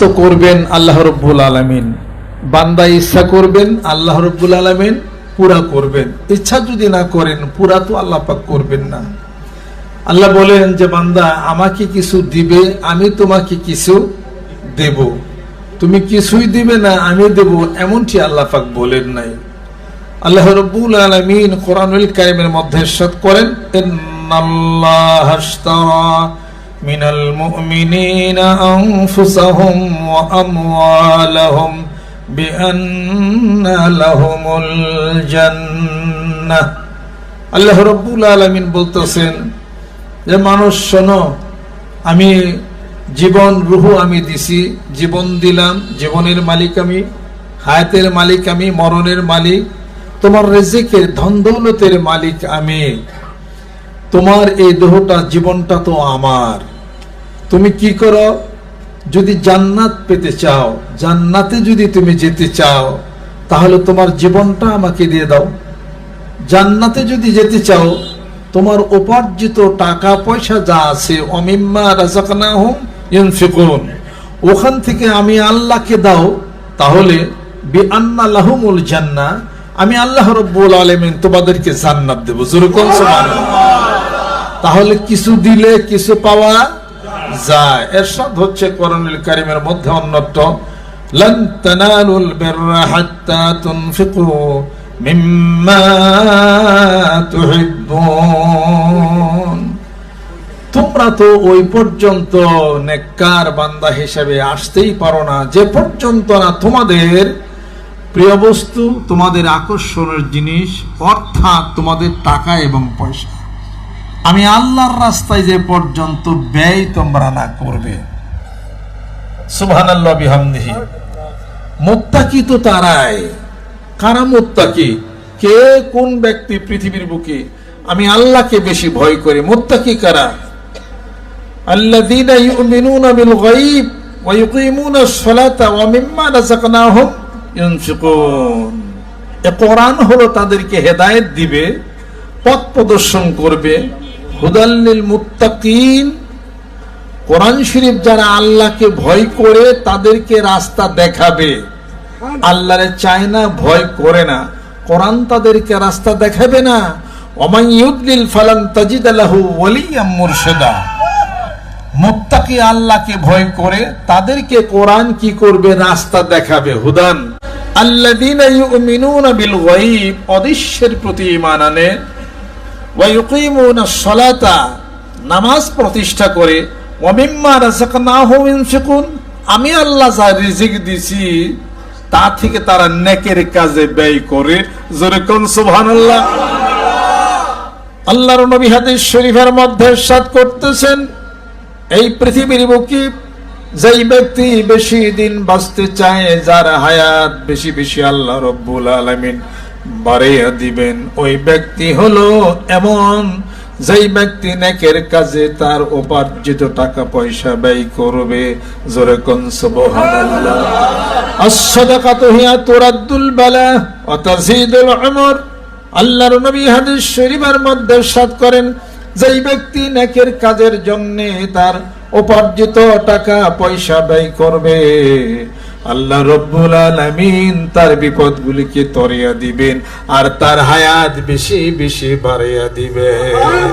তো করবেন আল্লাহ রব্বুল আলমিন। বান্দা ইচ্ছা করবেন, আল্লাহ রব্বুল আলমিন পুরা করবেন। ইচ্ছা যদি না করেন, পুরা তো আল্লাহ পাক করবেন না। আল্লাহ বলেন যে, বান্দা, আমাকে কিছু দিবে, আমি তোমাকে কিছু দেব। তুমি কিছুই দিবে না, আমি দেব, এমনটি আল্লাহ পাক বলেন নাই। আল্লাহ রব্বুল আলামিন কোরআনুল কারিমের মধ্যে করেন, ইন্নাল্লাহ মুমিনিনা আনফুসাহুম ওয়া আমওয়ালাহুম বিআন্না লাহুমুল জান্নাহ। আল্লাহ রব্বুল আলামিন বলতেছেন যে, মানুষ, শোনো, আমি জীবন রুহু আমি দিছি, জীবন দিলাম, জীবনের মালিক আমি, হায়াতের মালিক আমি, মরণের মালিক, তোমার রেজেকের ধন দৌলতের মালিক আমি। তোমার এই দেহটা, জীবনটা তো আমার। তুমি কি করো? যদি জান্নাত পেতে চাও, জান্নাতে যদি তুমি যেতে চাও, তাহলে তোমার জীবনটা আমাকে দিয়ে দাও। জান্নাতে যদি যেতে চাও, তোমার উপার্জিত টাকা, পয়সা যা আছে অমিম্মা রাজাকানাহুম ইউনফিকুন, ওখান থেকে আমি আল্লাহকে দাও, তাহলে বি আন্না লাহুমুল জান্নাহ, আমি আল্লাহ রব্বুল আলামিন তোমাদেরকে জান্নাত দেবো। দেব যেরকম তাহলে কিছু দিলে কিছু পাওয়া যায়। এরশাদ হচ্ছে কোরআনুল কারিমের মধ্যে তানালুল বিররা হাত্তা তুনফিকু মিম্মা তুহিব্বুন। তোমরা তো ওই পর্যন্ত বান্দা হিসেবে আসতেই পারো না। যে পর্যন্ত না তোমাদের প্রিয় বস্তু, তোমাদের আকর্ষণের জিনিস, অর্থাৎ তোমাদের টাকা এবং পয়সা। আমি আল্লাহর রাস্তায় যে পর্যন্ত ব্যয় তোমরা না করবে। সুবহানাল্লাহ বিহামদিহি। মুত্তাকি তো তারাই। কারা মুত্তাকি? কে কোন ব্যক্তি পৃথিবীর বুকে? আমি আল্লাহকে বেশি ভয় করি। মুত্তাকি কারা? আল্লাযীনা ইউমিনুনা বিল গায়ব ওয়া ইউকিমুনা আস-সালাতা ওয়া মিম্মা এ কোরআন হলো তাদেরকে হেদায়েত দিবে, পথ প্রদর্শন করবে হুদাল্লিল মুত্তাকিন। কোরআন শরীফ যারা আল্লাহকে ভয় করে, তাদেরকে রাস্তা দেখাবে। আল্লাহরে চায় না, ভয় করে না। কোরআন তাদেরকে রাস্তা দেখাবে না। ওমান ইউদলিল ফালান তাজিদ লাহু ওয়ালিয়াম মুরশিদা। মুত্তাকি আল্লাহকে ভয় করে, তাদেরকে কোরআন কি করবে? রাস্তা দেখাবে। হুদান। আল্লাযীনা ইউমিনুনা বিল গায়ব, অদৃশ্যের প্রতি ঈমান আনে। সলাতা নামাজ প্রতিষ্ঠা করে আমি আল্লাহ যা রিজিক দিছি, তা থেকে তারা নেকের কাজে ব্যয় করে। সুবহানাল্লাহ। আল্লাহর নবী হাদিস শরীফের মধ্যে ইরশাদ করতেছেন, এই পৃথিবীর বুকে যেই ব্যক্তি বেশি দিন বাঁচতে চায়, যার হায়াত বেশি বেশি আল্লাহ রব্বুল আলামিন বাড়াইয়া দিবেন, ওই ব্যক্তি হলো এমন, যেই ব্যক্তি নেকের কাজে তার উপার্জিত টাকা পয়সা ব্যয় করবে। জোরে কোন আল্লাহর নবী হাদিস শরীফের মধ্যে সাত করেন, যেই ব্যক্তি নেকের কাজের জন্য তার উপার্জিত টাকা পয়সা ব্যয় করবে। আল্লাহ রব্বুল আলমিন তার বিপদগুলিকে তরিয়া দিবেন আর তার হায়াত বেশি বেশি বাড়াইয়া দিবেন।